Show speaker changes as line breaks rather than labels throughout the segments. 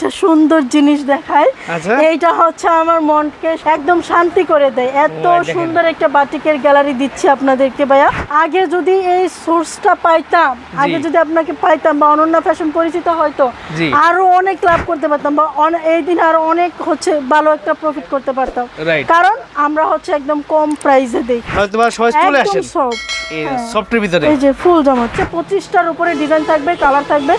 একটা সুন্দর জিনিস দেখায়।
আচ্ছা।
এইটা হচ্ছে আমার মনকে একদম শান্তি করে দেয়। এত সুন্দর একটা বাটিকের গ্যালারি দিচ্ছি আপনাদেরকে ভাইয়া। আগে যদি এই সোর্সটা পাইতাম আগে যদি আপনাকে পাইতাম বা অনন্যা ফ্যাশন পরিচিত হয়তো আরও অনেক লাভ করতে পারতাম বা এই দিন আরও অনেক হচ্ছে ভালো একটা প্রফিট করতে পারতাম। কারণ আমরা হচ্ছে একদম কম প্রাইসে দেই।
সবাই চলে আসেন। এই সফটের ভিতরে।
এই যে ফুল পঁচিশটার উপরে ডিজাইন থাকবে কালার থাকবে।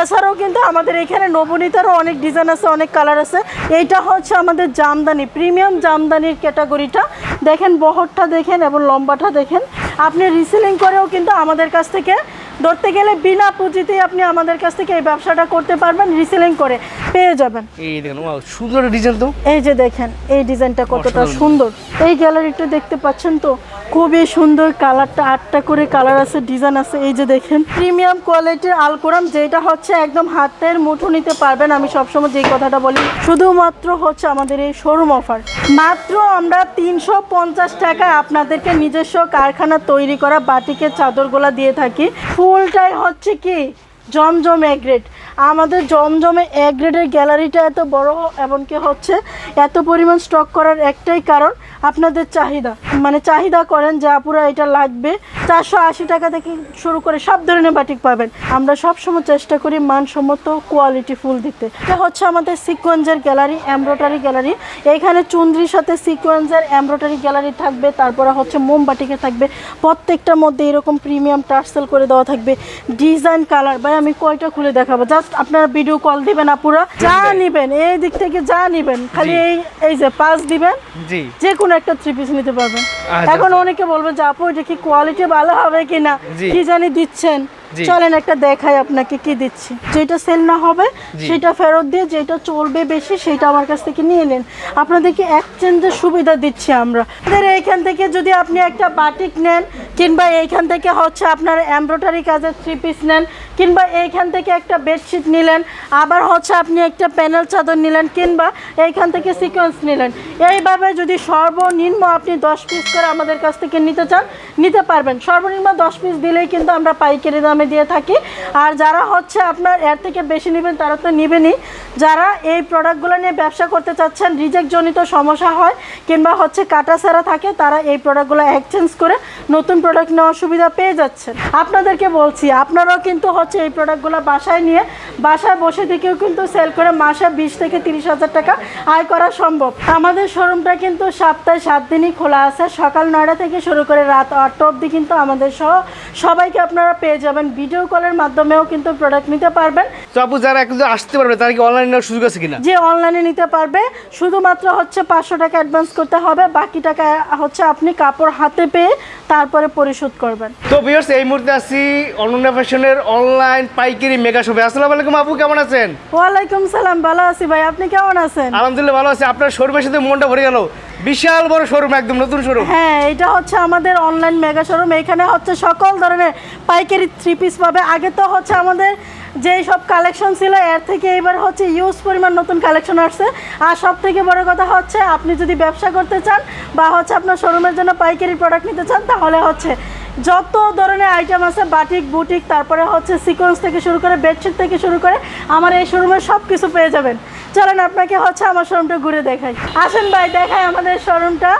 এছাড়াও কিন্তু আমাদের এখানে নবনীতারও অনেক ডিজাইন আছে, অনেক কালার আছে। এইটা হচ্ছে আমাদের জামদানি প্রিমিয়াম জামদানির ক্যাটাগরিটা দেখেন, বহরটা দেখেন এবং লম্বাটা দেখেন। আপনি রিসেলিং করেও কিন্তু আমাদের কাছ থেকে ধরতে গেলে বিনা পুঁজিতেই আপনি আমাদের কাছ থেকে এই ব্যবসাটা করতে পারবেন রিসেলিং করে পেয়ে যাবেন।
এই দেখেন ওয়াও সুন্দর ডিজাইন তো।
এই যে দেখেন এই ডিজাইনটা কতটা সুন্দর। এই গ্যালারিটা দেখতে পাচ্ছেন তো খুবই সুন্দর কালারটা আটটা করে কালার আছে ডিজাইন আছে। এই যে দেখেন প্রিমিয়াম কোয়ালিটির আলকোরাম যেটা হচ্ছে একদম হাতের মুঠো নিতে পারবেন। আমি সবসময় যেই কথাটা বলি শুধুমাত্র হচ্ছে আমাদের এই শোরুম অফার মাত্র আমরা তিনশো পঞ্চাশ টাকায় আপনাদেরকে নিজস্ব কারখানা তৈরি করা বাটিকের চাদরগুলা দিয়ে থাকি। ফুলটাই হচ্ছে কি? জমজম এ গ্রেড আমাদের জমজমে এ গ্রেডের গ্যালারিটা এত বড়, এমনকি হচ্ছে এত পরিমাণ স্টক করার একটাই কারণ আপনাদের চাহিদা। মানে চাহিদা করেন যে আপুরা এটা লাগবে। চারশো আশি টাকা থেকে শুরু করে সব ধরনের বাটিক পাবেন। আমরা সবসময় চেষ্টা করি মানসম্মত কোয়ালিটি ফুল দিতে। এটা হচ্ছে আমাদের সিকোয়েন্সের গ্যালারি এমব্রয়ডারি গ্যালারি এখানে চুন্দ্রির সাথে সিকোয়েন্সের এমব্রয়ডারি গ্যালারি থাকবে, তারপরে হচ্ছে মোমবাটিকে থাকবে। প্রত্যেকটার মধ্যে এরকম প্রিমিয়াম টার্সেল করে দেওয়া থাকবে। ডিজাইন কালার ভাই আমি কয়টা খুলে দেখাবো? জাস্ট আপনারা ভিডিও কল দিবেন আপুরা যা নিবেন এই দিক থেকে যা নিবেন খালি এই এই যে পাস দিবেন
জি।
যে কোনো একটা থ্রি পিস নিতে পারবেন।
আচ্ছা,
এখন
আচ্ছা।
অনেকে বলবেন যে আপু এটা কি কোয়ালিটি ভালো হবে কিনা? কি জানি দিচ্ছেন। চলেন একটা দেখাই আপনাকে কি দিচ্ছি। যেটা সেল না হবে সেটা ফেরত দিয়ে যেটা চলবে বেশি সেটা আমার কাছ থেকে নিয়ে নেন। আপনাদেরকে এক্সচেঞ্জের সুবিধা দিচ্ছি আমরা। আমাদের এইখান থেকে যদি আপনি একটা বাটিক নেন কিংবা এইখান থেকে হচ্ছে আপনার এমব্রয়ডারি কাজের থ্রি পিস নেন কিংবা এইখান থেকে একটা বেডশিট নিলেন আবার হচ্ছে আপনি একটা প্যানেল চাদর নিলেন কিংবা এইখান থেকে সিকোয়েন্স নিলেন। এইভাবে যদি সর্বনিম্ন আপনি দশ পিস করে আমাদের কাছ থেকে নিতে চান নিতে পারবেন। সর্বনিম্ন দশ পিস দিলেই কিন্তু আমরা পাইকারি দামে দিয়ে থাকি। আর যারা হচ্ছে আপনার এর থেকে বেশি নেবেন, তারা তো নেবেনই। যারা এই প্রোডাক্টগুলো নিয়ে ব্যবসা করতে চাচ্ছেন রিজেক্ট জনিত সমস্যা হয় কিংবা হচ্ছে কাটা সেরা থাকে, তারা এই প্রোডাক্টগুলো এক্সচেঞ্জ করে নতুন প্রোডাক্ট নেওয়ার সুবিধা পেয়ে যাচ্ছেন। আপনাদেরকে বলছি, আপনারাও কিন্তু হচ্ছে এই প্রোডাক্টগুলো বাসায় নিয়ে, বাসায় বসে থেকেও কিন্তু সেল করে মাসে বিশ থেকে তিরিশ হাজার টাকা আয় করা সম্ভব। আমাদের শোরুমটা কিন্তু সপ্তাহে সাত দিনই খোলা আছে। সকাল নয়টা থেকে শুরু করে রাত আটটা অবধি কিন্তু আমাদের সহ সবাইকে আপনারা পেয়ে যাবেন। ভিডিও কলের মাধ্যমেও কিন্তু প্রোডাক্ট নিতে পারবেন।
তো আপু যারা একদম আসতে পারবে তারা কি অনলাইন নেওয়ার সুযোগ আছে কিনা?
যে অনলাইনে নিতে পারবে। শুধুমাত্র হচ্ছে পাঁচশো টাকা অ্যাডভান্স করতে হবে বাকি টাকা হচ্ছে আপনি কাপড় হাতে পেয়ে তারপরে পরিশোধ করবেন।
তো ভিউয়ার্স এই মুহূর্তে আছি অনন্যা ফ্যাশনের অনলাইন পাইকারি মেগা শপে আসসালামু আলাইকুম আপু কেমন আছেন?
ওয়ালাইকুম সালাম ভালো আছি ভাই আপনি কেমন আছেন?
আলহামদুলিল্লাহ ভালো আছি। আপনার শোরুমের সাথে মনটা ভরে গেল। বিশাল বড় শোরুম একদম নতুন শোরুম
হ্যাঁ এটা হচ্ছে আমাদের অনলাইন মেগা শোরুম এখানে হচ্ছে সকল ধরনের পাইকারি থ্রি পিস পাবে। আগে তো হচ্ছে আমাদের যেই সব কালেকশন ছিল, এর থেকে এবার হচ্ছে ইউজ পরিমাণ নতুন কালেকশন আসছে। আর সব থেকে বড় কথা হচ্ছে, আপনি যদি ব্যবসা করতে চান বা হচ্ছে আপনার শোরুমের জন্য পাইকারি প্রোডাক্ট নিতে চান, তাহলে হচ্ছে যত ধরনের আইটেম আছে বাটিক বুটিক তারপরে হচ্ছে সিকোয়েন্স থেকে শুরু করে বেডশিট থেকে শুরু করে, আমার এই শোরুমে সব কিছু পেয়ে যাবেন। চলেন, আপনাকে হচ্ছে আমার শোরুমটা ঘুরে দেখাই। আসেন ভাই, দেখাই আমাদের শোরুমটা।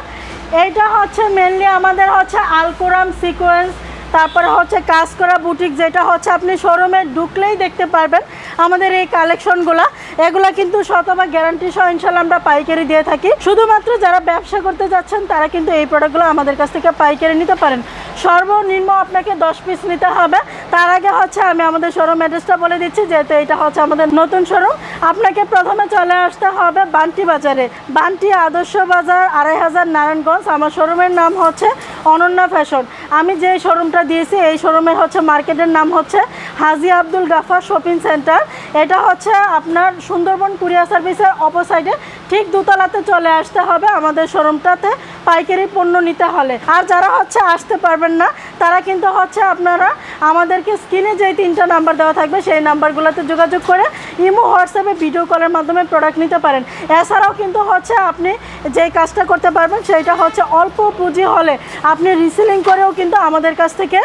এইটা হচ্ছে মেনলি আমাদের হচ্ছে আলকোরাম সিকোয়েন্স তারপরে হচ্ছে কাজ করা বুটিক যেটা হচ্ছে আপনি শোরুমে ঢুকলেই দেখতে পারবেন আমাদের এই কালেকশনগুলো। এগুলা কিন্তু শতভাগ গ্যারান্টি সহ ইনশাল্লাহ আমরা পাইকারি দিয়ে থাকি। শুধুমাত্র যারা ব্যবসা করতে যাচ্ছেন, তারা কিন্তু এই প্রোডাক্টগুলো আমাদের কাছ থেকে পাইকারি নিতে পারেন। সর্বনিম্ন আপনাকে দশ পিস নিতে হবে। তার আগে হচ্ছে আমি আমাদের শোরুম অ্যাড্রেসটা বলে দিচ্ছি, যেহেতু এটা হচ্ছে আমাদের নতুন শোরুম আপনাকে প্রথমে চলে আসতে হবে বান্টি বাজারে। বান্টি আদর্শ বাজার, আড়াই হাজার নারায়ণগঞ্জ। আমার শোরুমের নাম হচ্ছে অনন্যা ফ্যাশন। আমি যে শোরুমটা দিয়েছি। এই শোরুমের হচ্ছে মার্কেটের নাম হচ্ছে হাজি আব্দুল গাফার শপিং সেন্টার। এটা হচ্ছে আপনার সুন্দরবন কুরিয়ার সার্ভিসের অপোসাইডে ঠিক দুতলাতে চলে আসতে হবে আমাদের শোরুমটাতে, পাইকারি পণ্য নিতে হলে। আর যারা হচ্ছে আসতে পারবেন না, তারা কিন্তু হচ্ছে আপনারা আমাদেরকে স্ক্রিনে যেই তিনটা নাম্বার দেওয়া থাকবে, সেই নাম্বারগুলোতে যোগাযোগ করে ইমো, হোয়াটসঅ্যাপে ভিডিও কলের মাধ্যমে প্রোডাক্ট নিতে পারেন। এছাড়াও কিন্তু হচ্ছে আপনি যেই কাজটা করতে পারবেন, সেইটা হচ্ছে অল্প পুঁজি হলে আপনি রিসেলিং করেও কিন্তু আমাদের কাছ থেকে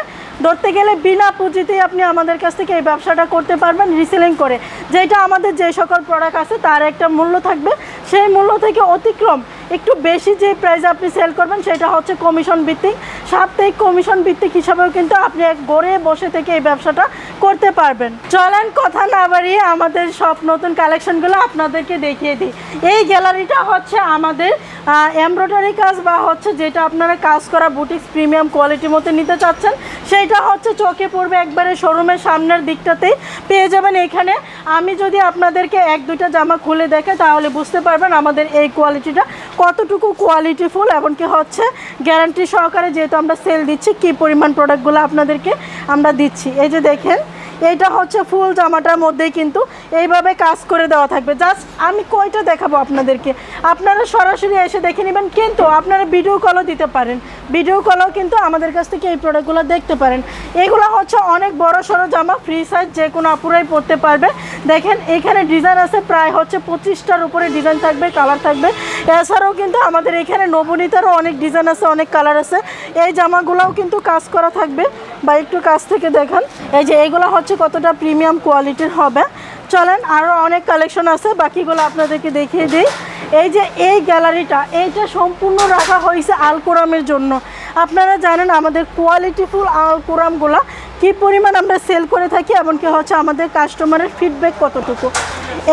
ধরতে গেলে বিনা পুঁজিতেই আপনি আমাদের কাছ থেকে এই ব্যবসাটা করতে পারবেন রিসেলিং করে। যেটা আমাদের যে সকল প্রোডাক্ট আছে, তার একটা মূল্য থাকবে। সেই মূল্য থেকে অতিক্রম একটু বেশি যে প্রাইসে আপনি সেল করবেন, সেটা হচ্ছে কমিশন ভিত্তিক। সাপ্তাহিক কমিশন ভিত্তিক হিসাবেও কিন্তু আপনি এক ঘরে বসে থেকে এই ব্যবসাটা করতে পারবেন। চলেন কথা না বাড়িয়ে আমাদের সব নতুন কালেকশনগুলো আপনাদেরকে দেখিয়ে দিই। এই গ্যালারিটা হচ্ছে আমাদের এমব্রয়ডারি কাজ বা হচ্ছে যেটা আপনারা কাজ করা বুটিক্স প্রিমিয়াম কোয়ালিটির মতো নিতে চাচ্ছেন সেইটা হচ্ছে চোখে পড়বে একবারে শোরুমের সামনের দিকটাতেই পেয়ে যাবেন এখানে। আমি যদি আপনাদেরকে এক দুইটা জামা খুলে দেখে তাহলে বুঝতে পারবেন আমাদের এই কোয়ালিটিটা কতটুকু কোয়ালিটি ফুল এমনকি হচ্ছে? গ্যারান্টি সহকারে যেহেতু আমরা সেল দিচ্ছি, কী পরিমাণ প্রোডাক্টগুলো আপনাদেরকে আমরা দিচ্ছি। এই যে দেখেন এইটা হচ্ছে ফুল জামাটার মধ্যেই কিন্তু এইভাবে কাজ করে দেওয়া থাকবে। জাস্ট আমি কয়টা দেখাবো আপনাদেরকে? আপনারা সরাসরি এসে দেখে নেবেন, কিন্তু আপনারা ভিডিও কলও দিতে পারেন। ভিডিও কলও কিন্তু আমাদের কাছ থেকে এই প্রোডাক্টগুলো দেখতে পারেন। এগুলো হচ্ছে অনেক বড় সড়ো জামা ফ্রি সাইজ যে কোনো আপুরাই পরতে পারবে। দেখেন, এখানে ডিজাইন আছে প্রায় হচ্ছে পঁচিশটার উপরে ডিজাইন থাকবে কালার থাকবে। এছাড়াও কিন্তু আমাদের এখানে নবনীতারও অনেক ডিজাইন আছে, অনেক কালার আছে। এই জামাগুলোও কিন্তু কাজ করা থাকবে। বা একটু কাছ থেকে দেখান। এই যে এইগুলো হচ্ছে কতটা প্রিমিয়াম কোয়ালিটির হবে। চলেন আরও অনেক কালেকশন আছে, বাকিগুলো আপনাদেরকে দেখিয়ে দিই। এই যে এই গ্যালারিটা এইটা সম্পূর্ণ রাখা হয়েছে আলকোরামের জন্য। আপনারা জানেন আমাদের কোয়ালিটিফুল আলকোরামগুলো, কী পরিমাণ আমরা সেল করে থাকি, এমনকি হচ্ছে আমাদের কাস্টমারের ফিডব্যাক কতটুকু।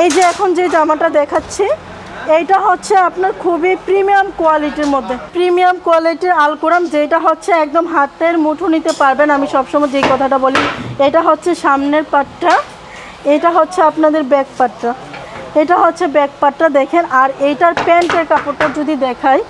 এই যে এখন যে জামাটা দেখাচ্ছি এইটা হচ্ছে আপনার খুবই প্রিমিয়াম কোয়ালিটির মধ্যে। প্রিমিয়াম কোয়ালিটির আলকোরাম যেটা হচ্ছে একদম হাতের মুঠো নিতে পারবেন, আমি সবসময় যেই কথাটা বলি। এটা হচ্ছে সামনের পাটটা, এটা হচ্ছে আপনাদের ব্যাক পাটটা। এটা হচ্ছে ব্যাক পাটটা দেখেন, আর এইটার প্যান্টের কাপড়টা যদি দেখাই,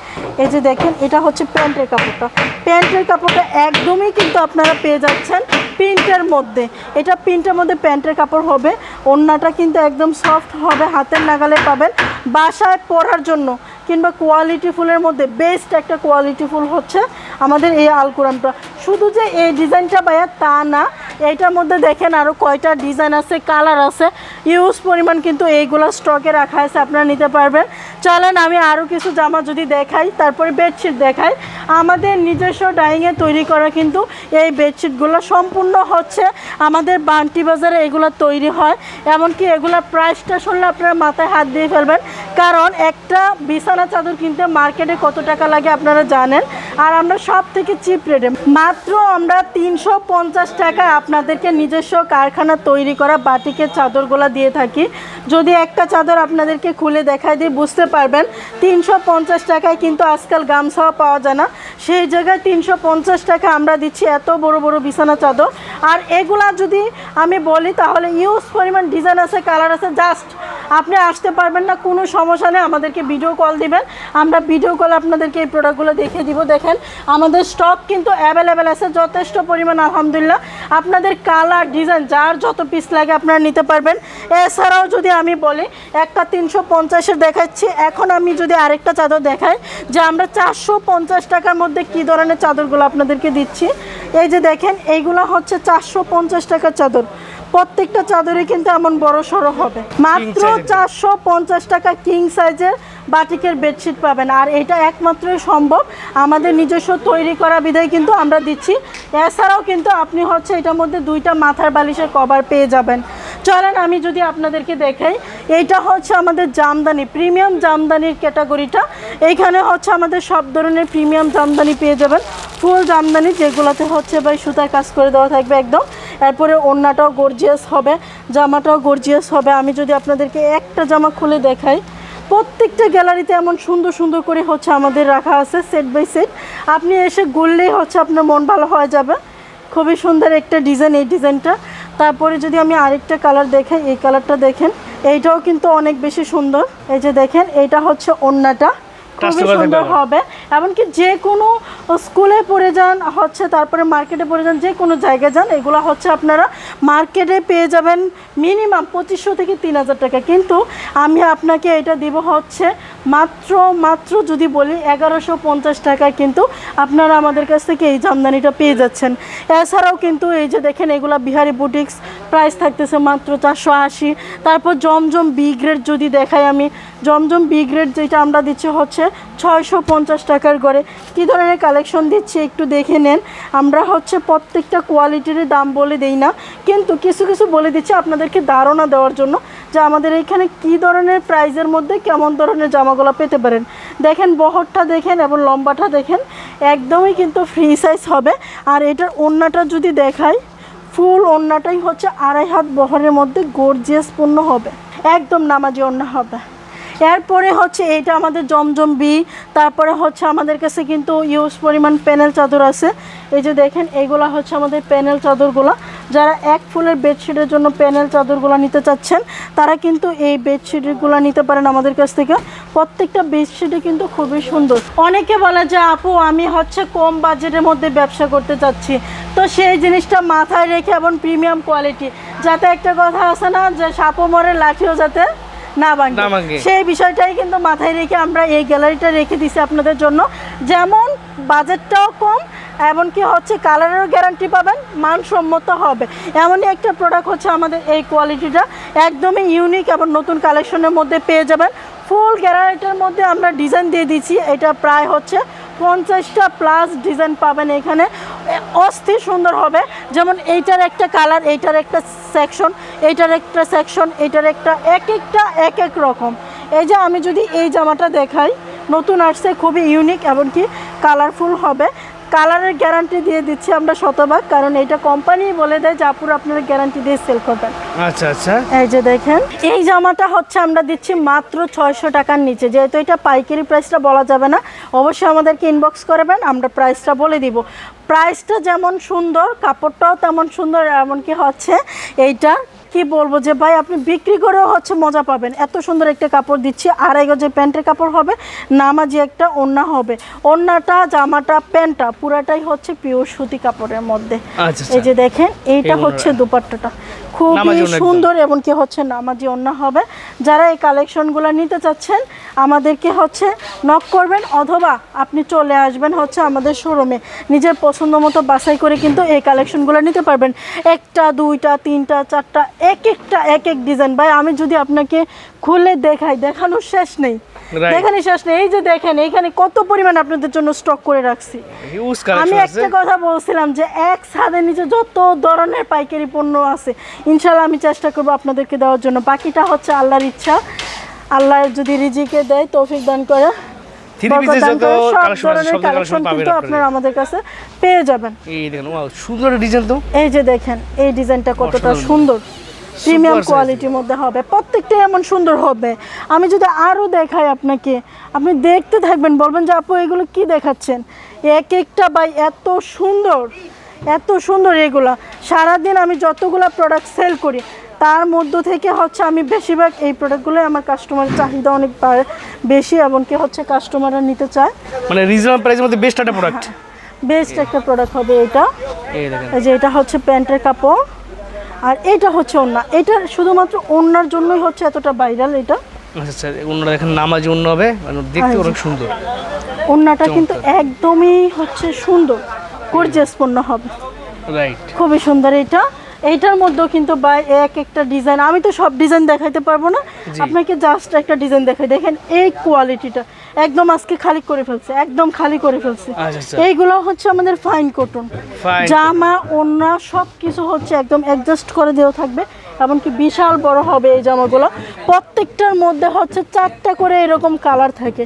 এই যে দেখেন, এটা হচ্ছে প্যান্টের কাপড়টা। প্যান্টের কাপড়টা একদমই কিন্তু আপনারা পেয়ে যাচ্ছেন প্রিন্টের মধ্যে। এটা প্রিন্টের মধ্যে প্যান্টের কাপড় হবে, ওড়নাটা কিন্তু একদম সফট হবে, হাতের নাগালে পাবেন। বাসায় পড়ার জন্য। কিংবা কোয়ালিটি ফুলের মধ্যে বেস্ট একটা কোয়ালিটি ফুল হচ্ছে আমাদের এই আলকুরামটা শুধু যে এই ডিজাইনটা ভাইয়া তা না এইটার মধ্যে দেখেন আরও কয়টা ডিজাইন আছে, কালার আছে। ইউজ পরিমাণ কিন্তু এইগুলো স্টকে রাখা আছে, আপনারা নিতে পারবেন। চলেন আমি আরও কিছু জামা যদি দেখাই, তারপরে বেডশিট দেখাই। আমাদের নিজস্ব ডাইংয়ে তৈরি করা কিন্তু এই বেডশিটগুলো সম্পূর্ণ হচ্ছে আমাদের বান্টি বাজারে এগুলো তৈরি হয়। এমনকি এগুলোর প্রাইসটা শুনলে আপনারা মাথায় হাত দিয়ে ফেলবেন। কারণ একটা বিছানা চাদর কিনতে মার্কেটে কত টাকা লাগে আপনারা জানেন? আর আমরা সব থেকে চিপ রেটে মাত্র আমরা তিনশো পঞ্চাশ টাকায় আপনাদেরকে নিজস্ব কারখানা তৈরি করা বাটিকের চাদরগুলো দিয়ে থাকি। যদি একটা চাদর আপনাদেরকে খুলে দেখায় দিয়ে বুঝতে পারবেন, তিনশো পঞ্চাশ টাকায় কিন্তু আজকাল গামছাও পাওয়া যায় না। সেই জায়গায় তিনশো পঞ্চাশ টাকা আমরা দিচ্ছি, এত বড় বড় বিছানা চাদর। আর এগুলা যদি আমি বলি, তাহলে ইউজ পরিমাণ ডিজাইন আছে কালার আছে জাস্ট আপনি আসতে পারবেন না, কোনো সমস্যা নেই, আমাদেরকে ভিডিও কল দিবেন। আমরা ভিডিও কল আপনাদেরকে এই প্রোডাক্টগুলো দেখিয়ে দিব। দেখেন, আমাদের স্টক কিন্তু অ্যাভেলেবেল আছে, যথেষ্ট পরিমাণ, আলহামদুলিল্লাহ। আপনাদের কালার ডিজাইন যার যত পিস লাগে আপনারা নিতে পারবেন। এছাড়াও যদি আমি বলি, একটা তিনশো পঞ্চাশের দেখাচ্ছি। এখন আমি যদি আরেকটা চাদর দেখাই, যে আমরা চারশো পঞ্চাশ টাকার মধ্যে কি ধরনের চাদরগুলো আপনাদেরকে দিচ্ছি? এই যে দেখেন, এইগুলো হচ্ছে চারশো পঞ্চাশ টাকার চাদর। প্রত্যেকটা চাদরই কিন্তু এমন বড় সড়ো হবে। মাত্র চারশো পঞ্চাশ টাকা কিং সাইজের বাটিকের বেডশিট পাবেন। আর এটা একমাত্রই সম্ভব। আমাদের নিজস্ব তৈরি করা বিধায় কিন্তু আমরা দিচ্ছি। এছাড়াও কিন্তু আপনি হচ্ছে এটার মধ্যে দুইটা মাথার বালিশের কভার পেয়ে যাবেন। চলেন আমি যদি আপনাদেরকে দেখাই এইটা হচ্ছে আমাদের জামদানি প্রিমিয়াম জামদানির ক্যাটাগরিটা এইখানে হচ্ছে আমাদের সব ধরনের প্রিমিয়াম জামদানি পেয়ে যাবেন। ফুল জামদানি যেগুলোতে হচ্ছে ভাই সুতার কাজ করে দেওয়া থাকবে একদম। এরপরে ওড়নাটাও গর্জিয়াস হবে, জামাটাও গর্জিয়াস হবে। আমি যদি আপনাদেরকে একটা জামা খুলে দেখাই, প্রত্যেকটা গ্যালারিতে এমন সুন্দর সুন্দর করে হচ্ছে আমাদের রাখা আছে সেট বাই সেট আপনি এসে ঘুরলেই হচ্ছে আপনার মন ভালো হয়ে যাবে। খুবই সুন্দর একটা ডিজাইন এই ডিজাইনটা তারপরে যদি আমি আরেকটা কালার দেখাই, এই কালারটা দেখেন, এইটাও কিন্তু অনেক বেশি সুন্দর। এই যে দেখেন, এইটা হচ্ছে ওড়নাটা। খুবই সুন্দর হবে। এমনকি যে কোনো স্কুলে পড়ে যান হচ্ছে তারপরে মার্কেটে পড়ে যান যে কোনো জায়গায় যান এগুলো হচ্ছে আপনারা মার্কেটে পেয়ে যাবেন মিনিমাম পঁচিশশো থেকে তিন হাজার টাকা। কিন্তু আমি আপনাকে এটা দিব হচ্ছে মাত্র মাত্র যদি বলি এগারোশো পঞ্চাশ টাকায় কিন্তু আপনারা আমাদের কাছ থেকে এই জামদানিটা পেয়ে যাচ্ছেন। এছাড়াও কিন্তু এই যে দেখেন এগুলা বিহারি বুটিক্স প্রাইস থাকতেছে মাত্র চারশো আশি। তারপর জমজম বি গ্রেড যদি দেখাই আমি, জমজম বি গ্রেড যেটা আমরা দিচ্ছি হচ্ছে ছয়শো পঞ্চাশ টাকার করে কী ধরনের কালেকশন দিচ্ছি একটু দেখে নেন। আমরা হচ্ছে প্রত্যেকটা কোয়ালিটির দাম বলে দেই না, কিন্তু কিছু কিছু বলে দিচ্ছি আপনাদেরকে ধারণা দেওয়ার জন্য যে আমাদের এখানে কী ধরনের প্রাইজের মধ্যে কেমন ধরনের জামাগুলো পেতে পারেন। দেখেন বহরটা দেখেন এবং লম্বাটা দেখেন, একদমই কিন্তু ফ্রি সাইজ হবে। আর এটার ওড়নাটা যদি দেখাই ফুল ওড়নাটাই হচ্ছে আড়াই হাত বহরের মধ্যে গর্জিয়াস পূর্ণ হবে। একদম নামাজি ওড়না হবে। এরপরে হচ্ছে এটা আমাদের জমজম বি, তারপরে হচ্ছে আমাদের কাছে কিন্তু ইউজ পরিমাণ প্যানেল চাদর আছে। এই যে দেখেন এইগুলা হচ্ছে আমাদের প্যানেল চাদরগুলো। যারা এক ফুলের বেডশিটের জন্য প্যানেল, চাদরগুলো নিতে চাচ্ছেন, তারা কিন্তু এই বেডশিটগুলো নিতে পারেন আমাদের কাছ থেকে। প্রত্যেকটা বেডশিটই কিন্তু খুবই সুন্দর। অনেকে বলে যে, আপু, আমি হচ্ছে কম বাজেটের মধ্যে ব্যবসা করতে চাচ্ছি। তো সেই জিনিসটা মাথায় রেখে এবং প্রিমিয়াম কোয়ালিটি। যাতে একটা কথা আছে না, যে সাপো মরে, লাঠিও যাতে না ভাঙে। সেই বিষয়টাই কিন্তু মাথায় রেখে আমরা এই গ্যালারিটা রেখে দিছি আপনাদের জন্য। যেমন বাজেটটাও কম এমনকি হচ্ছে কালারেরও গ্যারান্টি পাবেন মানসম্মত হবে। এমনই একটা প্রোডাক্ট হচ্ছে আমাদের এই কোয়ালিটিটা একদমই ইউনিক এবং নতুন কালেকশনের মধ্যে পেয়ে যাবেন। ফুল গ্যালারিটার মধ্যে আমরা ডিজাইন দিয়ে দিচ্ছি এটা প্রায় হচ্ছে পঞ্চাশটা প্লাস ডিজাইন পাবেন এখানে। অস্থির সুন্দর হবে। যেমন এইটার একটা কালার এইটার একটা সেকশন এইটার একটা সেকশন এইটার একটা এক একটা, এক এক রকম। এই যে আমি যদি এই জামাটা দেখাই, নতুন আসছে, খুবই ইউনিক এমনকি কালারফুল হবে। কালারের গ্যারান্টি দিয়ে দিচ্ছি আমরা শতভাগ কারণ এটা কোম্পানি বলে দেয় যে আপুর আপনারা গ্যারান্টি দিয়ে সেল করবেন।
আচ্ছা আচ্ছা।
এই যে দেখেন এই জামাটা হচ্ছে আমরা দিচ্ছি মাত্র ছয়শো টাকার নিচে। যেহেতু এটা পাইকারি প্রাইসটা বলা যাবে না অবশ্যই আমাদেরকে ইনবক্স করবেন আমরা প্রাইসটা বলে দিব। প্রাইসটা যেমন সুন্দর কাপড়টাও তেমন সুন্দর এমনকি হচ্ছে এইটা কি বলব যে ভাই আপনি বিক্রি করেও হচ্ছে মজা পাবেন। এত সুন্দর একটা কাপড় দিচ্ছি আড়াই গজের প্যান্টের কাপড় হবে নামাজি একটা ওড়না হবে। ওড়নাটা জামাটা প্যান্টটা পুরাটাই হচ্ছে পিওর সুতি কাপড়ের মধ্যে।
আচ্ছা,
এই যে দেখেন এইটা হচ্ছে দুপাট্টাটা। খুবই। সুন্দর এবং কি হচ্ছে নামাজি অন্য হবে। যারা এই কালেকশনগুলো নিতে চাচ্ছেন আমাদেরকে হচ্ছে নক করবেন অথবা আপনি চলে আসবেন হচ্ছে আমাদের শোরুমে নিজের পছন্দ মতো বাছাই করে কিন্তু এই কালেকশনগুলো নিতে পারবেন। একটা দুইটা তিনটা চারটা এক একটা এক এক ডিজাইন ভাই আমি যদি আপনাকে খুলে দেখাই দেখানোর শেষ নেই. দেখানোর শেষ নেই। এই যে দেখেন এইখানে কত পরিমাণ আপনাদের জন্য স্টক করে রাখছি। আমি একটা কথা বলছিলাম যে এক ছাদের নিচে যত ধরনের পাইকারি পণ্য আছে ইনশাল্লাহ আমি চেষ্টা করব আপনাদেরকে দেওয়ার জন্য। বাকিটা হচ্ছে আল্লাহর ইচ্ছা। আল্লাহ যদি রিজিকে দেয় তৌফিক দান করে। আমাদের কাছে পেয়ে যাবেন।
এই দেখেন সুন্দর ডিজাইন তো।
এই যে দেখেন এই ডিজাইনটা কতটা সুন্দর। প্রিমিয়াম কোয়ালিটির মধ্যে হবে প্রত্যেকটা এমন সুন্দর হবে। আমি যদি আরও দেখাই আপনাকে আপনি দেখতে থাকবেন বলবেন যে আপু এগুলো কি দেখাচ্ছেন? এক একটা বাই এত সুন্দর এত সুন্দর এগুলা। সারাদিন আমি যতগুলো প্রোডাক্ট সেল করি তার মধ্য থেকে হচ্ছে আমি বেশিরভাগ এই প্রোডাক্টগুলোই আমার কাস্টমারের চাহিদা অনেক বেশি এমনকি হচ্ছে কাস্টমাররা নিতে চায়।
মানে রিজনেবল প্রাইসের মধ্যে বেস্ট একটা প্রোডাক্ট
বেস্ট একটা প্রোডাক্ট হবে এটা।
এই
যে এটা হচ্ছে প্যান্টের কাপড়। আর এটা হচ্ছে ওড়না। এটা শুধুমাত্র ওড়নার জন্যই হচ্ছে এতটা ভাইরাল এটা।
আচ্ছা আচ্ছা অন্যরা দেখেন নামাজ অন্য হবে মানে দেখতে
আচ্ছা।
অনেক সুন্দর।
কিন্তু একদমই হচ্ছে সুন্দর হবে।
রাইট
খুবই সুন্দর এটা। এইটার মধ্যেও কিন্তু বাই এক একটা ডিজাইন আমি তো সব ডিজাইন দেখাইতে পারব না। আপনাকে জাস্ট একটা ডিজাইন দেখাই। দেখেন এই কোয়ালিটিটা একদম আজকে খালি করে ফেলছে একদম খালি করে ফেলছে।
আচ্ছা আচ্ছা।
এইগুলো হচ্ছে আমাদের ফাইন কটন জামা ওড়না সব কিছু হচ্ছে একদম অ্যাডজাস্ট করে দেওয়া থাকবে এমনকি বিশাল বড় হবে এই জামাগুলো। প্রত্যেকটার মধ্যে হচ্ছে চারটা করে এরকম কালার থাকে।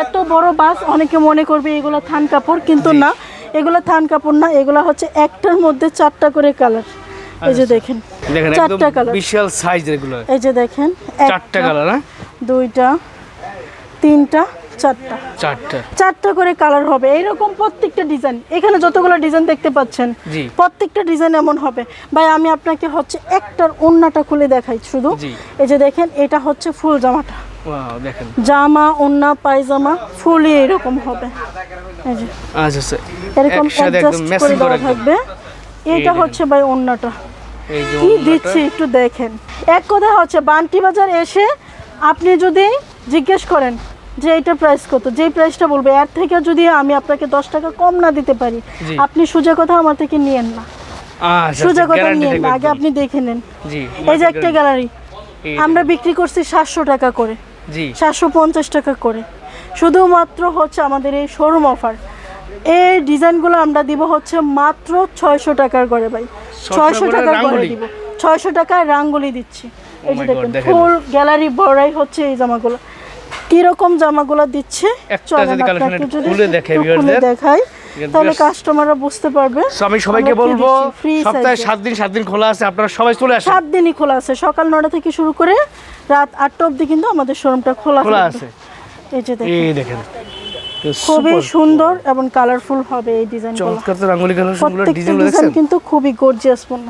এত বড় বাস অনেকে মনে করবে এগুলো থান কাপড় কিন্তু না এগুলো থান কাপড় না এগুলো হচ্ছে একটার মধ্যে চারটা করে কালার এই যে দেখেন চারটা কালার
বিশাল সাইজ এগুলো।
এই যে দেখেন
চারটা কালার
দুইটা তিনটা চারটা।
চারটা।
চারটা করে কালার হবে। এইরকম প্রত্যেকটা ডিজাইন এখানে যতগুলো ডিজাইন দেখতে পাচ্ছেন প্রত্যেকটা ডিজাইন এমন হবে। ভাই আমি আপনাকে হচ্ছে একটার ওন্নাটা খুলে দেখাই শুধু। এই যে দেখেন এটা হচ্ছে ফুল জামাটা। জামা ওন্না পায়জামা ফুলই এরকম হবে।
আচ্ছা আচ্ছা।
এরকম থাকবে। এটা হচ্ছে ভাই ওন্নাটা। কি। দিচ্ছি একটু দেখেন। এক কথা হচ্ছে বান্টি বাজার এসে আপনি যদি জিজ্ঞেস করেন যে এটা প্রাইস কত? যেই প্রাইসটা বলবে এর থেকে যদি আমি আপনাকে দশ টাকা কম না দিতে পারি আপনি সোজা কথা আমার থেকে নিয়েন না।
আচ্ছা
সোজা
আচ্ছা
কথা
গ্যারান্টি
নিয়েন না আগে আপনি দেখে নেন।
জি
এই যে একটা গ্যালারি আমরা বিক্রি করছি সাতশো টাকা করে।
জি।
সাতশো পঞ্চাশ টাকা করে। শুধুমাত্র হচ্ছে আমাদের এই শোরুম অফার এই ডিজাইনগুলো আমরা দিব হচ্ছে মাত্র ছয়শো টাকার করে ভাই। ছয়শো
করে
টাকার করে দিব। ছয়শো টাকায় রাঙ্গুলি দিচ্ছি। এই
Oh
যে দেখেন। ফুল গ্যালারি বড়াই হচ্ছে এই জামাগুলো। কীরকম জামাগুলো দিচ্ছে?
খুলে দেখাই
তাহলে কাস্টমাররা বুঝতে পারবে।
আমি সবাইকে বলব সপ্তাহে দিন দিন খোলা আছে আপনারা সবাই চলে আসেন।
দিনই খোলা আছে। সকাল নটা থেকে শুরু করে রাত আটটা অবধি কিন্তু আমাদের শোরুমটা খোলা
খোলা আছে।
এই যে দেখেন।
এই দেখেন।
খুবই সুন্দর এবং কালারফুল হবে এই ডিজাইনগুলো
চমৎকার তো রাঙ্গুলি ডিজাইন
ডিজাইন কিন্তু খুবই গর্জিয়াস পূর্ণ।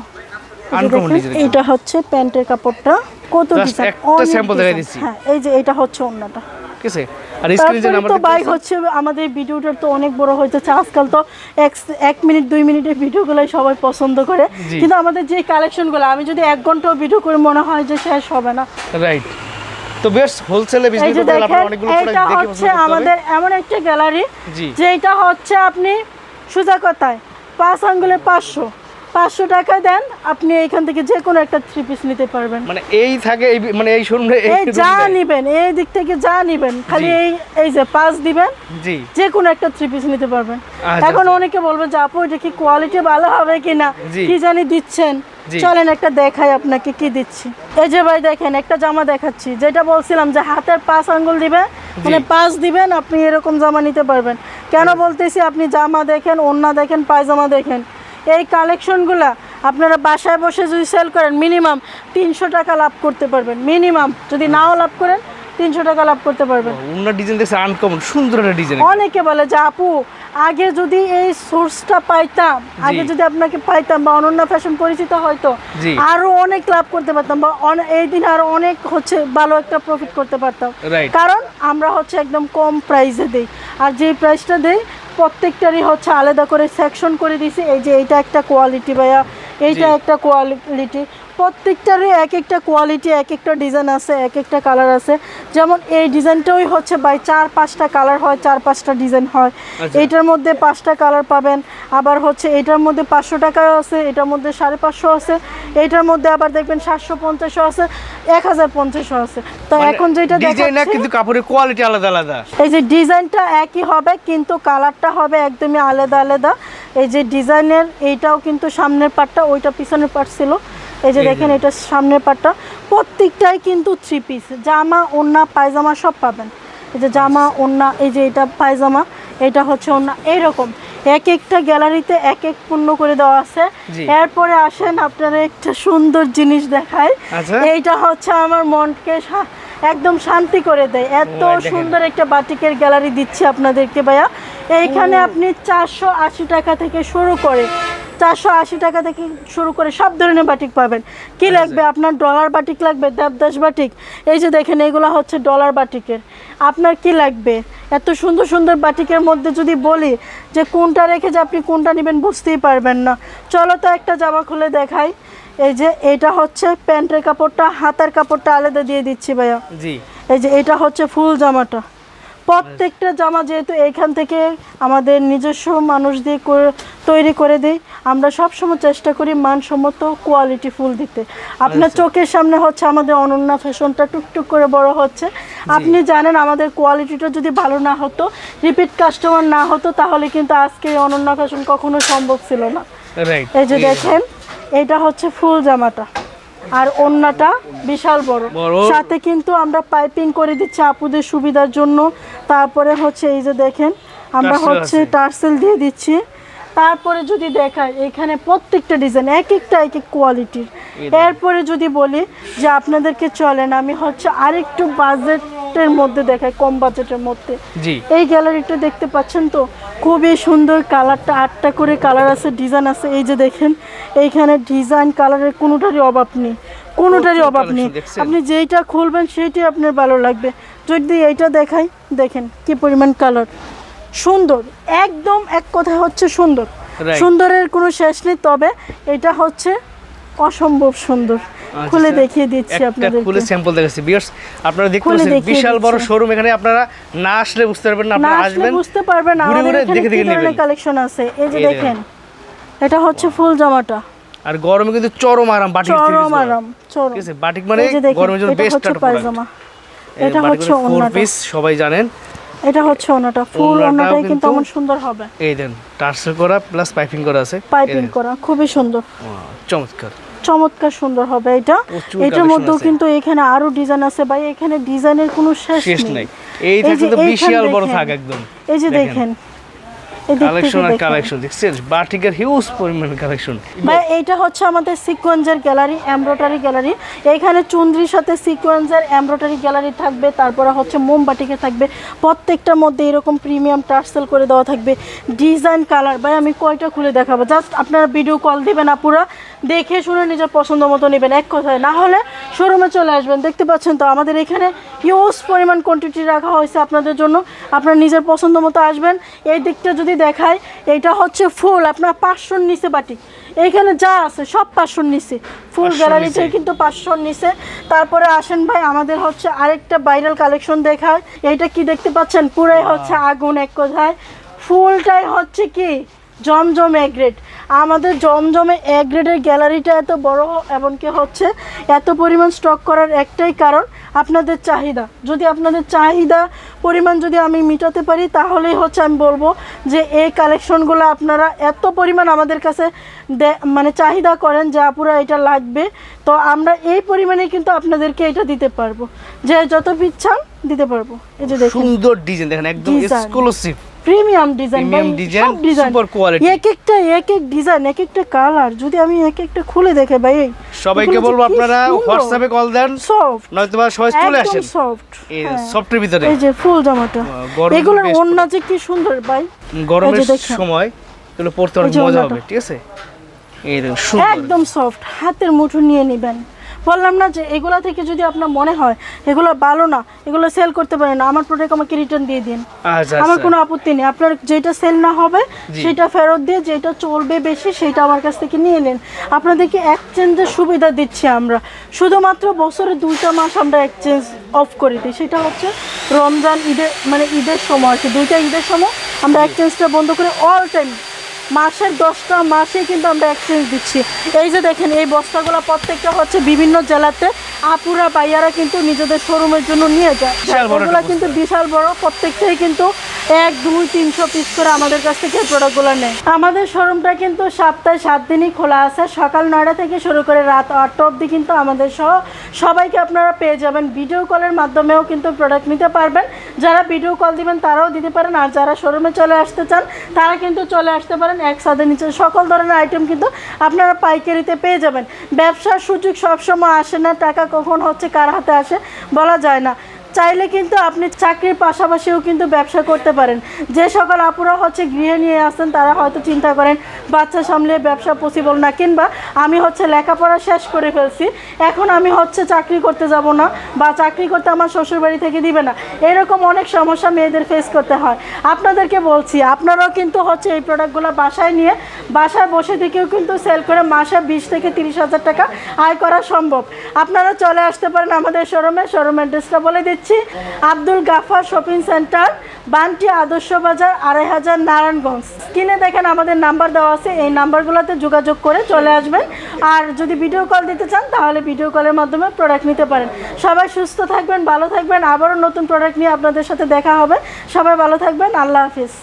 যে দেখেন, হচ্ছে প্যান্টের কাপড়টা। কত ডিজাইন
একটা sample দেখাই দিচ্ছি।
হ্যাঁ এই যে এটা হচ্ছে অন্যটা।
ঠিক আর স্ক্রিনে যে নাম্বার
তো হচ্ছে আমাদের ভিডিওটা তো অনেক বড় হয়ে যাচ্ছে। আজকাল তো এক মিনিট দুই মিনিটের সবাই পছন্দ করে। কিন্তু আমাদের যে কালেকশনগুলো আমি যদি এক ঘন্টাও ভিডিও করে মনে হয় যে শেষ হবে না।
রাইট তো বেশ হোলসেলে
এই
বিজনেস
যে
করতে আপনারা অনেকগুলো প্রোডাক্ট দেখে
হচ্ছে
পছন্দ করতে হবে।
আমাদের এমন একটা গ্যালারি
জি।
যেটা হচ্ছে আপনি সোজা কথায় পাঁচ আঙ্গুলে পাঁচশো। পাঁচশো টাকা দেন আপনি এখান থেকে যে কোনো একটা থ্রি পিস নিতে পারবেন।
মানে এই থাকে এই মানে এই শোরুমে
এই যা নিবেন এই দিক থেকে যা নিবেন খালি এই এই যে পাঁচ দিবেন
জি।
যে কোনো একটা থ্রি পিস নিতে পারবেন।
আচ্ছা,
এখন
আচ্ছা।
অনেকে বলবে যে আপু এটা কি কোয়ালিটি ভালো হবে কিনা। কি জানি দিচ্ছেন। চলেন একটা দেখাই আপনাকে কি দিচ্ছি। এই যে ভাই দেখেন একটা জামা দেখাচ্ছি যেটা বলছিলাম যে হাতের পাঁচ আঙ্গুল দিবে মানে পাঁচ দিবেন আপনি এরকম জামা নিতে পারবেন। কেন বলতেছি আপনি জামা দেখেন ওন্না দেখেন পায়জামা দেখেন। এই কালেকশনগুলা আপনারা বাসায় বসে যদি সেল করেন মিনিমাম তিনশো টাকা লাভ করতে পারবেন। মিনিমাম যদি নাও লাভ করেন তিনশো টাকা লাভ করতে পারবেন।
অন্য ডিজাইন দেখছে আনকমন সুন্দর একটা ডিজাইন
অনেকে বলে যে আপু আগে যদি এই সোর্সটা পাইতাম আগে যদি আপনাকে পাইতাম বা অনন্য ফ্যাশন পরিচিত হয়তো আরও অনেক লাভ করতে পারতাম বা এই দিন আরও অনেক হচ্ছে ভালো একটা প্রফিট করতে পারতাম। কারণ আমরা হচ্ছে একদম কম প্রাইসে দেই। আর যে প্রাইসটা দেই প্রত্যেকটারই হচ্ছে আলাদা করে সেকশন করে দিছি এই যে এইটা একটা কোয়ালিটি ভাইয়া। এইটা একটা কোয়ালিটি প্রত্যেকটারই এক একটা কোয়ালিটি এক একটা ডিজাইন আছে এক একটা কালার আছে। যেমন এই ডিজাইনটাই হচ্ছে বাই চার পাঁচটা কালার হয় চার পাঁচটা ডিজাইন হয়।
আচ্ছা।
এইটার মধ্যে পাঁচটা কালার পাবেন। আবার হচ্ছে এটার মধ্যে পাঁচশো টাকাও আছে এটার মধ্যে সাড়ে পাঁচশো আছে এইটার মধ্যে আবার দেখবেন সাতশো পঞ্চাশও আছে এক হাজার পঞ্চাশও আছে। তো এখন যেটা
কিন্তু কাপড়ের কোয়ালিটি আলাদা আলাদা।
এই যে ডিজাইনটা একই হবে কিন্তু কালারটা হবে একদমই আলাদা আলাদা। এই যে ডিজাইনের এইটাও কিন্তু সামনের পার্টটা ওইটা পিছনের পার্ট ছিল। এই যে দেখেন এটা সামনের পার্টটা প্রত্যেকটাই কিন্তু থ্রি পিস জামা ওন্না পায়জামা সব পাবেন। এই যে জামা ওন্না এই যে এটা পায়জামা এটা হচ্ছে ওন্না এইরকম। এক একটা গ্যালারিতে এক এক পণ্য করে দেওয়া আছে। এরপরে আসেন আপনারা একটা সুন্দর জিনিস দেখায়
আচ্ছা।
এইটা হচ্ছে আমার মনকে একদম শান্তি করে দেয়। এত সুন্দর একটা বাটিকের গ্যালারি দিচ্ছি আপনাদেরকে ভাইয়া। এইখানে আপনি চারশো আশি টাকা থেকে শুরু করে চারশো আশি টাকা থেকে শুরু করে সব ধরনের বাটিক পাবেন। কি লাগবে? আপনার ডলার বাটিক লাগবে দেবদাস বাটিক এই যে দেখেন এগুলো হচ্ছে ডলার বাটিকের আপনার কি লাগবে? এত সুন্দর সুন্দর বাটিকের মধ্যে যদি বলি যে কোনটা রেখে যে আপনি কোনটা নেবেন বুঝতেই পারবেন না। চলো তো একটা জামা খুলে দেখাই। এই যে এটা হচ্ছে প্যান্টের কাপড়টা হাতার কাপড়টা আলাদা দিয়ে দিচ্ছি ভাইয়া।
জি।
এই যে এটা হচ্ছে ফুল জামাটা। প্রত্যেকটা জামা যেহেতু এইখান থেকে আমাদের নিজস্ব মানুষ দিয়ে তৈরি করে দিই আমরা সবসময় চেষ্টা করি মানসম্মত কোয়ালিটি ফুল দিতে। আপনার চোখের সামনে হচ্ছে আমাদের অনন্যা ফ্যাশনটা টুকটুক করে বড় হচ্ছে। আপনি জানেন আমাদের কোয়ালিটিটা যদি ভালো না হতো রিপিট কাস্টমার না হতো তাহলে কিন্তু আজকে এই অনন্যা ফ্যাশন কখনো সম্ভব ছিল না। এই যে। দেখেন এটা হচ্ছে ফুল জামাটা। আর অন্যটা বিশাল বড়। সাথে কিন্তু আমরা পাইপিং করে দিচ্ছি আপুদের সুবিধার জন্য। তারপরে হচ্ছে এই যে দেখেন আমরা হচ্ছে টার্সেল দিয়ে দিচ্ছি। তারপরে যদি দেখায় এখানে প্রত্যেকটা ডিজাইন এক একটা এক এক কোয়ালিটির এরপরে যদি বলি যে আপনাদেরকে চলেন আমি হচ্ছে আরেকটু বাজেটের মধ্যে দেখাই কম বাজেটের মধ্যে। এই গ্যালারিটা দেখতে পাচ্ছেন তো? খুবই সুন্দর কালারটা আটটা করে কালার আছে ডিজাইন আছে। এই যে দেখেন এইখানে ডিজাইন কালারের কোনোটারই অভাব নেই। কোনোটারই অভাব নেই। আপনি যেইটা খুলবেন সেইটাই আপনার ভালো লাগবে। যদি এইটা দেখাই দেখেন কি পরিমাণ কালার সুন্দর একদম এক কথায় হচ্ছে সুন্দর। সুন্দরের কোনো শেষ নেই তবে এটা হচ্ছে অসম্ভব সুন্দর। খুলে
আচ্ছা,
দেখিয়ে দিচ্ছি আপনাদের
খুলে স্যাম্পল দেখাচ্ছি বিয়ার্স আপনারা দেখতে পাচ্ছেন বিশাল বড় শোরুম এখানে আপনারা না আসলে বুঝতে পারবেন না আপনারা আসবেন
বুঝতে পারবেন
ঘুরে ঘুরে দেখে দেখে নেবেন।
কালেকশন আছে? এই যে দেখেন এটা হচ্ছে ফুল জামাটা।
আর গরমে কিন্তু চরম আরাম বাটিক
চরম আরাম চরম।
ঠিক আছে বাটিক মানে গরমের জন্য বেস্ট একটা
পায়জামা। এটা হচ্ছে
ফোর পিস সবাই জানেন।
এটা হচ্ছে ওনাটা ফুল ওনাটাই কিন্তু এমন সুন্দর হবে।
এই দেন টার্সেল করা প্লাস পাইপিং করা আছে।
পাইপিং করা খুবই সুন্দর।
চমৎকার।
চমৎকার সুন্দর হবে এটা। এটার মধ্যেও কিন্তু এখানে আরও ডিজাইন আছে ভাই এখানে ডিজাইনের কোনো শেষ নেই।
এই
যে
বিশাল বড় থাক একদম।
এই যে
দেখেন। কালেকশন আর কালেকশন দেখছেন? বাটিকের হিউজ পরিমাণ কালেকশন
ভাই এইটা হচ্ছে আমাদের সিকোয়েন্সের গ্যালারি এমব্রয়ডারি গ্যালারি এইখানে চুন্দ্রির সাথে সিকোয়েন্সের এমব্রয়ডারি গ্যালারি থাকবে তারপরে হচ্ছে মোমবাটিকে থাকবে। প্রত্যেকটার মধ্যে এরকম প্রিমিয়াম টার্সেল করে দেওয়া থাকবে। ডিজাইন কালার ভাই আমি কয়টা খুলে দেখাবো? জাস্ট আপনারা ভিডিও কল দিবেন আপুরা। দেখে শুনে নিজের পছন্দ মতো নেবেন এক কথায়। না হলে শোরুমে চলে আসবেন। দেখতে পাচ্ছেন তো আমাদের এখানে হিউজ পরিমাণ কোয়ান্টিটি রাখা হয়েছে আপনাদের জন্য। আপনারা নিজের পছন্দ মতো আসবেন। এই দিকটা যদি দেখায় এটা হচ্ছে ফুল আপনার পাঁচশোর নিচে বাটি। এইখানে যা আছে সব পাঁচশোর নিচে। ফুল গ্যালারিতে কিন্তু পাঁচশোর নিচে। তারপরে আসেন ভাই আমাদের হচ্ছে আরেকটা ভাইরাল কালেকশন দেখায়। এইটা কি দেখতে পাচ্ছেন? পুরাই হচ্ছে আগুন এক কথায়। ফুলটাই হচ্ছে কি? জমজম এ গ্রেড আমাদের জমজমে এ গ্রেডের গ্যালারিটা এত বড় এমনকি হচ্ছে এত পরিমাণ স্টক করার একটাই কারণ আপনাদের চাহিদা। যদি আপনাদের চাহিদা পরিমাণ যদি আমি মেটাতে পারি তাহলেই হচ্ছে আমি বলব যে এই কালেকশনগুলো আপনারা এত পরিমাণ আমাদের কাছে দে- মানে চাহিদা করেন যে আপুরা এটা লাগবে তো আমরা এই পরিমাণে কিন্তু আপনাদেরকে এটা দিতে পারব। যে যত পিচ্ছান দিতে পারব। এই যে দেখুন।
সুন্দর ডিজাইন দেখেন একদম exclusive
premium design
Premium design super quality
এক একটা এক এক ডিজাইন এক একটা কালার যদি আমি এক একটা খুলে দেখে ভাই
সবাইকে বলব আপনারা হোয়াটসঅ্যাপে কল দেন।
সফট
নয়তো বা সবাই চলে আসেন।
সফট
এই সফটের ভিতরে।
এই যে ফুল জামাটা। এগুলোর ওন্না যে কি সুন্দর ভাই।
গরমের। সময় এগুলো পড়তে অনেক মজা হবে ঠিক আছে? এই
একদম সফট হাতের মুঠো নিয়ে নেবেন। বললাম না যে এগুলা থেকে যদি আপনার মনে হয় এগুলো ভালো না এগুলো সেল করতে পারেন না আমার প্রোডাক্ট আমাকে রিটার্ন দিয়ে দিন।
আচ্ছা
আমার
আচ্ছা
কোনো আপত্তি নেই। আপনার যেটা সেল না হবে সেটা ফেরত দিয়ে যেটা চলবে বেশি সেটা আমার কাছ থেকে নিয়ে নিন। আপনাদেরকে এক্সচেঞ্জের সুবিধা দিচ্ছি আমরা। শুধুমাত্র বছরে দুইটা মাস আমরা এক্সচেঞ্জ অফ করে দিই। সেটা হচ্ছে রমজান ঈদের মানে ঈদের সময় আছে দুইটা ঈদের সময় আমরা এক্সচেঞ্জটা বন্ধ করে অল টাইম মাসের দশটা মাসে কিন্তু আমরা এক্সচেঞ্জ দিচ্ছি। এই যে দেখেন, এই বস্তাগুলো প্রত্যেকটা হচ্ছে বিভিন্ন জেলাতে আপুরা বাইয়ারা কিন্তু নিজেদের শোরুমের জন্য নিয়ে যায়। এগুলা কিন্তু বিশাল বড় প্রত্যেকটাই কিন্তু এক দুই তিনশো পিস করে আমাদের কাছ থেকে প্রোডাক্টগুলো নেয়। আমাদের শোরুমটা কিন্তু সপ্তাহে সাত দিনই খোলা আছে। সকাল নয়টা থেকে শুরু করে রাত আটটা অবধি কিন্তু আমাদের সহ সবাইকে আপনারা পেয়ে যাবেন। ভিডিও কলের মাধ্যমেও কিন্তু প্রোডাক্ট নিতে পারবেন। যারা ভিডিও কল দিবেন তারাও দিতে পারেন। আর যারা শোরুমে চলে আসতে চান তারা কিন্তু চলে আসতে পারেন। এক সাদের নিচে সকল ধরনের আইটেম কিন্তু আপনারা পাইকারিতে পেয়ে যাবেন। ব্যবসার সুযোগ সবসময় আসে না। টাকা কখন হচ্ছে কার হাতে আসে বলা যায় না। চাইলে কিন্তু আপনি চাকরির পাশাপাশিও কিন্তু ব্যবসা করতে পারেন। যে সকল আপুরা হচ্ছে গৃহে নিয়ে আসেন, তারা হয়তো চিন্তা করেন, বাচ্চা সামলিয়ে ব্যবসা পসিবল না, কিংবা আমি হচ্ছে লেখাপড়া শেষ করে ফেলছি, এখন আমি হচ্ছে চাকরি করতে যাব না, বা চাকরি করতে আমার শ্বশুরবাড়ি থেকে দিবে না। এরকম অনেক সমস্যা মেয়েদের ফেস করতে হয়। আপনাদেরকে বলছি, আপনারাও কিন্তু হচ্ছে এই প্রোডাক্টগুলো বাসায় নিয়ে, বাসায় বসে থেকেও কিন্তু সেল করে মাসে বিশ থেকে তিরিশ হাজার টাকা আয় করা সম্ভব। আপনারা চলে আসতে পারেন আমাদের শোরুমে শোরুম অ্যাড্রেসটা বলে দিচ্ছি আব্দুল গাফার শপিং সেন্টার, বানটি আদর্শ বাজার, আড়াই হাজার নারায়ণগঞ্জ। স্ক্রিনে দেখেন আমাদের নাম্বার দেওয়া আছে, এই নাম্বারগুলোতে যোগাযোগ করে চলে আসবেন। আর যদি ভিডিও কল দিতে চান, তাহলে ভিডিও কলের মাধ্যমে প্রোডাক্ট নিতে পারেন। সবাই সুস্থ থাকবেন, ভালো থাকবেন। আবারও নতুন প্রোডাক্ট নিয়ে আপনাদের সাথে দেখা হবে। সবাই ভালো থাকবেন। আল্লাহ হাফিজ।